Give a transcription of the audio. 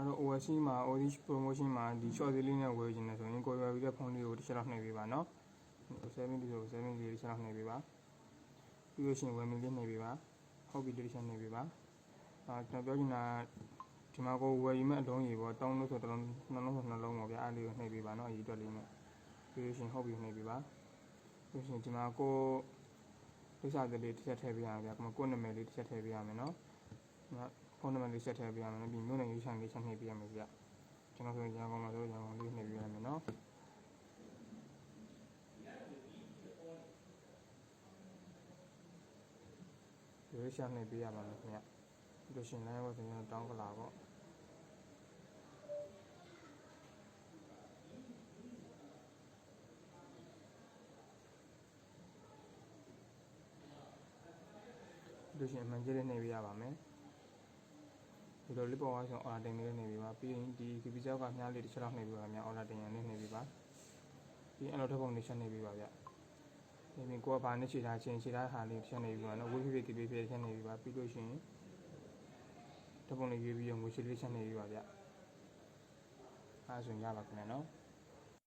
ဒါတော့ OSC မှာ OSC promotion မှာဒီ short လေးနဲ့ဝယ်ချင်တယ်ဆိုရင်ကိုယ်ရွယ်ပြီးတဲ့ဖုန်းလေးကိုတစ်ချက်တော့နှိပ်ပေးပါနော်7ဒီဆို7လေးတစ်ချက်တော့နှိပ်ပေးပါပြီးလို့ရှိရင်ဝယ်မီလေးနှိပ်ပေးပါဟုတ်ပြီတစ်ချက်နှိပ်ပေးပါအာကျွန်တော်ပြောချင်တာဒီမှာကိုဝယ်ယူမဲ့အလုံးကြီးပေါ့တောင်းလို့ဆိုတော့နှလုံးဆိုနှလုံးပေါ့ဗျာအဲ့လေးကိုနှိပ်ပေးပါနော်အရေးအတွက်လေးနဲ့ပြီးလို့ရှိရင်ဟုတ်ပြီနှိပ်ပေးပါပြီးလို့ရှိရင်ဒီမှာကိုလိပ်စာကလေးတစ်ချက်ထည့်ပေးရအောင်ဗျာကိုယ်နာမည်လေးတစ်ချက်ထည့်ပေးရမယ်နော် ဖုန်းနံပါတ်လေးဆက်ထည့်ပေးရမယ်ပြီးမြို့နယ်ရေးချန်လေးချက်နှိပ်ပေးရမယ်ဗျကျွန်တော်ဆိုရင်ရန်ကုန်မှာဆိုရန်ကုန်လေးနှိပ်ပေးရမယ်နော်ရေးချန်နှိပ်ပေးရပါမယ်ခင်ဗျပြီးလို့ရှိရင်လည်းဆိုရင်တောင်းကလာပေါ့ပြီးလို့ရှိရင်အမှန်ကြီးလေးနှိပ်ပေးရပါမယ် ဒီလိုလေးပေါ်သွားဆိုအော်ဒါတင်လေးနေပြီပါပြီးရင်ဒီ QB ကြောက်ကမြားလေးတစ်ချက်လောက်နှိပ်ပြီးပါများအော်ဒါတင်ရလေးနှိပ်ပြီးပါပြီးရင်အဲ့လိုထပ်ပုံလေးချက်နှိပ်ပြီးပါဗျဒီပြင်ကိုကဘာနဲ့ခြေထားချင်းခြေထားဟာလေးတစ်ချက်နှိပ်ပြီးပါနော်ဝိဖိဖိ QB ဖိချက်နှိပ်ပြီးပါပြီးလို့ရှိရင်ထပ်ပုံလေးရေးပြီးရငွေချေလေးချက်နှိပ်ပြီးပါဗျအဲဒါဆိုရင်ရပါခင်ဗျာနော်